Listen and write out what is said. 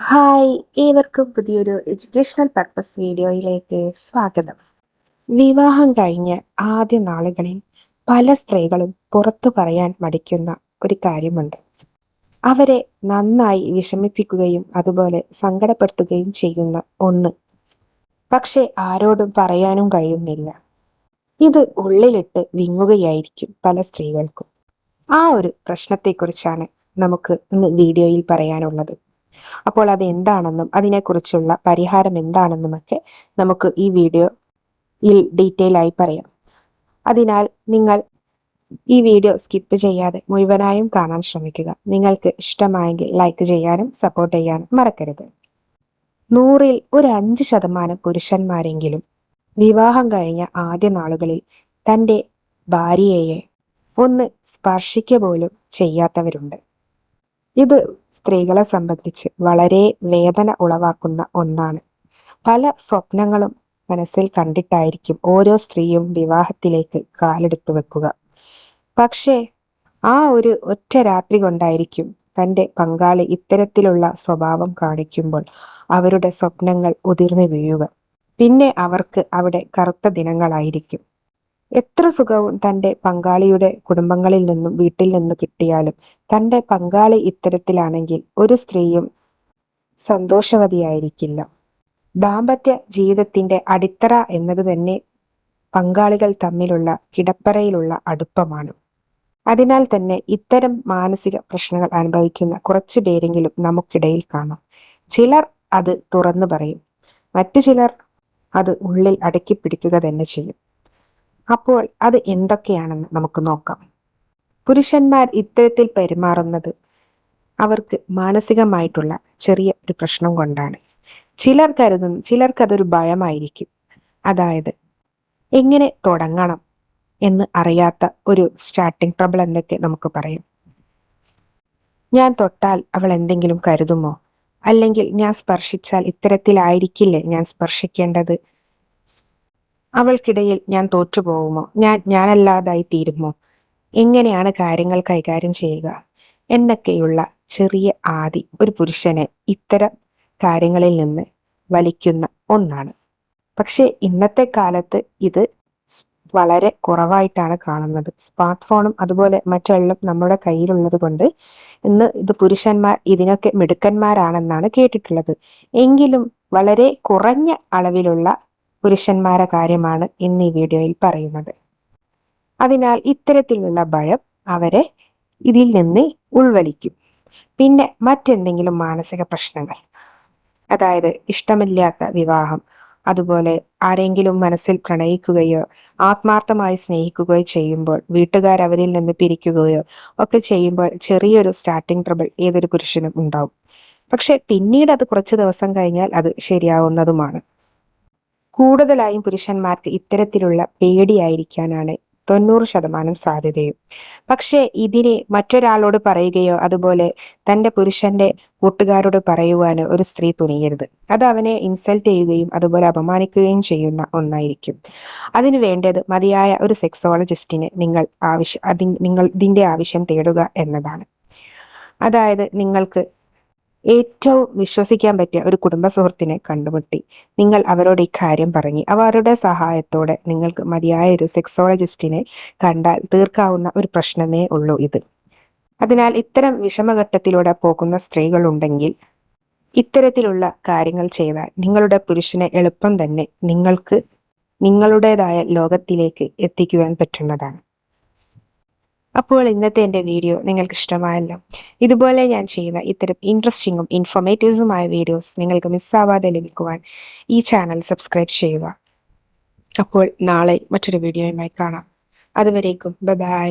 Hi ഏവർക്കും പുതിയൊരു educational purpose വീഡിയോയിലേക്ക് സ്വാഗതം. വിവാഹം കഴിഞ്ഞ് ആദ്യ നാളുകളിൽ പല സ്ത്രീകളും പുറത്തു പറയാൻ മടിക്കുന്ന ഒരു കാര്യമുണ്ട്. അവരെ നന്നായി വിഷമിപ്പിക്കുകയും അതുപോലെ സങ്കടപ്പെടുത്തുകയും ചെയ്യുന്ന ഒന്ന്. പക്ഷെ ആരോടും പറയാനും കഴിയുന്നില്ല. ഇത് ഉള്ളിലിട്ട് വിങ്ങുകയായിരിക്കും പല സ്ത്രീകൾക്കും. ആ ഒരു പ്രശ്നത്തെക്കുറിച്ചാണ് നമുക്ക് ഇന്ന് വീഡിയോയിൽ പറയാനുള്ളത്. അപ്പോൾ അത് എന്താണെന്നും അതിനെക്കുറിച്ചുള്ള പരിഹാരം എന്താണെന്നുമൊക്കെ നമുക്ക് ഈ വീഡിയോയിൽ ഡീറ്റെയിൽ ആയി പറയാം. അതിനാൽ നിങ്ങൾ ഈ വീഡിയോ സ്കിപ്പ് ചെയ്യാതെ മുഴുവനായും കാണാൻ ശ്രമിക്കുക. നിങ്ങൾക്ക് ഇഷ്ടമായെങ്കിൽ ലൈക്ക് ചെയ്യാനും സപ്പോർട്ട് ചെയ്യാനും മറക്കരുത്. നൂറിൽ ഒരു അഞ്ച് ശതമാനം പുരുഷന്മാരെങ്കിലും വിവാഹം കഴിഞ്ഞ ആദ്യ നാളുകളിൽ തന്റെ ഭാര്യയെ ഒന്ന് സ്പർശിക്കുക പോലും ചെയ്യാത്തവരുണ്ട്. ഇത് സ്ത്രീകളെ സംബന്ധിച്ച് വളരെ വേദന ഉളവാക്കുന്ന ഒന്നാണ്. പല സ്വപ്നങ്ങളും മനസ്സിൽ കണ്ടിട്ടായിരിക്കും ഓരോ സ്ത്രീയും വിവാഹത്തിലേക്ക് കാലെടുത്തു വെക്കുക. പക്ഷേ ആ ഒരു ഒറ്റ രാത്രി കൊണ്ടായിരിക്കും തന്റെ പങ്കാളി ഇത്തരത്തിലുള്ള സ്വഭാവം കാണിക്കുമ്പോൾ അവരുടെ സ്വപ്നങ്ങൾ ഉതിർന്നു വീഴുക. പിന്നെ അവർക്ക് അവിടെ കറുത്ത ദിനങ്ങളായിരിക്കും. എത്ര സുഖവും തന്റെ പങ്കാളിയുടെ കുടുംബങ്ങളിൽ നിന്നും വീട്ടിൽ നിന്നും കിട്ടിയാലും തന്റെ പങ്കാളി ഇത്തരത്തിലാണെങ്കിൽ ഒരു സ്ത്രീയും സന്തോഷവതിയായിരിക്കില്ല. ദാമ്പത്യ ജീവിതത്തിന്റെ അടിത്തറ എന്നത് തന്നെ പങ്കാളികൾ തമ്മിലുള്ള കിടപ്പറയിലുള്ള അടുപ്പമാണ്. അതിനാൽ തന്നെ ഇത്തരം മാനസിക പ്രശ്നങ്ങൾ അനുഭവിക്കുന്ന കുറച്ചു പേരെങ്കിലും നമുക്കിടയിൽ കാണാം. ചിലർ അത് തുറന്നു പറയും. മറ്റു ചിലർ അത് ഉള്ളിൽ അടക്കി പിടിക്കുക തന്നെ ചെയ്യും. അപ്പോൾ അത് എന്തൊക്കെയാണെന്ന് നമുക്ക് നോക്കാം. പുരുഷന്മാർ ഇത്തരത്തിൽ പെരുമാറുന്നത് അവർക്ക് മാനസികമായിട്ടുള്ള ചെറിയ ഒരു പ്രശ്നം കൊണ്ടാണ്. ചിലർ കരുതുന്നു ചിലർക്കതൊരു ഭയമായിരിക്കും. അതായത് എങ്ങനെ തുടങ്ങണം എന്ന് അറിയാത്ത ഒരു സ്റ്റാർട്ടിംഗ് ട്രബിൾ എന്നൊക്കെ നമുക്ക് പറയാം. ഞാൻ തൊട്ടാൽ അവൾ എന്തെങ്കിലും കരുതുമോ? അല്ലെങ്കിൽ ഞാൻ സ്പർശിച്ചാൽ ഇത്തരത്തിലായിരിക്കില്ലേ ഞാൻ സ്പർശിക്കേണ്ടത്? അവൾക്കിടയിൽ ഞാൻ തോറ്റുപോകുമോ ഞാൻ ഞാനല്ലാതായി തീരുമോ? എങ്ങനെയാണ് കാര്യങ്ങൾ കൈകാര്യം ചെയ്യുക? എന്നൊക്കെയുള്ള ചെറിയ ആദി ഒരു പുരുഷനെ ഇത്തരം കാര്യങ്ങളിൽ നിന്ന് വലിക്കുന്ന ഒന്നാണ്. പക്ഷേ ഇന്നത്തെ കാലത്ത് ഇത് വളരെ കുറവായിട്ടാണ് കാണുന്നത്. സ്മാർട്ട് ഫോണും അതുപോലെ മറ്റെല്ലാം നമ്മുടെ കയ്യിലുള്ളത് കൊണ്ട് ഇന്ന് ഇത് പുരുഷന്മാർ ഇതിനൊക്കെ മിടുക്കന്മാരാണെന്നാണ് കേട്ടിട്ടുള്ളത്. എങ്കിലും വളരെ കുറഞ്ഞ അളവിലുള്ള പുരുഷന്മാരെ കാര്യമാണ് ഇന്ന് ഈ വീഡിയോയിൽ പറയുന്നത്. അതിനാൽ ഇത്തരത്തിലുള്ള ഭയം അവരെ ഇതിൽ നിന്ന് ഉൾവലിക്കും. പിന്നെ മറ്റെന്തെങ്കിലും മാനസിക പ്രശ്നങ്ങൾ അതായത് ഇഷ്ടമില്ലാത്ത വിവാഹം അതുപോലെ ആരെങ്കിലും മനസ്സിൽ പ്രണയിക്കുകയോ ആത്മാർത്ഥമായി സ്നേഹിക്കുകയോ ചെയ്യുമ്പോൾ വീട്ടുകാർ അവരിൽ നിന്ന് പിരിക്കുകയോ ഒക്കെ ചെയ്യുമ്പോൾ ചെറിയൊരു സ്റ്റാർട്ടിംഗ് ട്രബിൾ ഏതൊരു പുരുഷനും ഉണ്ടാവും. പക്ഷെ പിന്നീട് അത് കുറച്ച് ദിവസം കഴിഞ്ഞാൽ അത് ശരിയാവുന്നതുമാണ്. കൂടുതലായും പുരുഷന്മാർക്ക് ഇത്തരത്തിലുള്ള പേടിയായിരിക്കാനാണ് തൊണ്ണൂറ് ശതമാനം സാധ്യതയും. പക്ഷേ ഇതിനെ മറ്റൊരാളോട് പറയുകയോ അതുപോലെ തന്റെ പുരുഷന്റെ കൂട്ടുകാരോട് പറയുവാനോ ഒരു സ്ത്രീ തുണിയരുത് അത് അവനെ ഇൻസൾട്ട് ചെയ്യുകയും അതുപോലെ അപമാനിക്കുകയും ചെയ്യുന്ന ഒന്നായിരിക്കും. അതിനു വേണ്ടത് മതിയായ ഒരു സെക്സോളജിസ്റ്റിന് നിങ്ങൾ ആവശ്യം നിങ്ങൾ ഇതിന്റെ ആവശ്യം തേടുക എന്നതാണ്. അതായത് നിങ്ങൾക്ക് ഏറ്റവും വിശ്വസിക്കാൻ പറ്റിയ ഒരു കുടുംബ സുഹൃത്തിനെ കണ്ടുമുട്ടി. നിങ്ങൾ അവരോട് ഇക്കാര്യം പറഞ്ഞു അവരുടെ സഹായത്തോടെ നിങ്ങൾക്ക് മതിയായ ഒരു സെക്സോളജിസ്റ്റിനെ കണ്ടാൽ തീർക്കാവുന്ന ഒരു പ്രശ്നമേ ഉള്ളൂ ഇത്. അതിനാൽ ഇത്തരം വിഷമഘട്ടത്തിലൂടെ പോകുന്ന സ്ത്രീകളുണ്ടെങ്കിൽ ഇത്തരത്തിലുള്ള കാര്യങ്ങൾ ചെയ്താൽ നിങ്ങളുടെ പുരുഷനെ എളുപ്പം തന്നെ നിങ്ങൾക്ക് നിങ്ങളുടേതായ ലോകത്തിലേക്ക് എത്തിക്കുവാൻ പറ്റുന്നതാണ്. അപ്പോൾ ഇന്നത്തെ എന്റെ വീഡിയോ നിങ്ങൾക്ക് ഇഷ്ടമായല്ലോ ഇതുപോലെ ഞാൻ ചെയ്യുന്ന ഇത്തരം ഇൻട്രസ്റ്റിങ്ങും ഇൻഫോർമേറ്റീവ്സുമായ വീഡിയോസ് നിങ്ങൾക്ക് മിസ്സാവാതെ ലഭിക്കുവാൻ ഈ ചാനൽ സബ്സ്ക്രൈബ് ചെയ്യുക. അപ്പോൾ നാളെ മറ്റൊരു വീഡിയോയുമായി കാണാം. അതുവരേക്കും ബൈ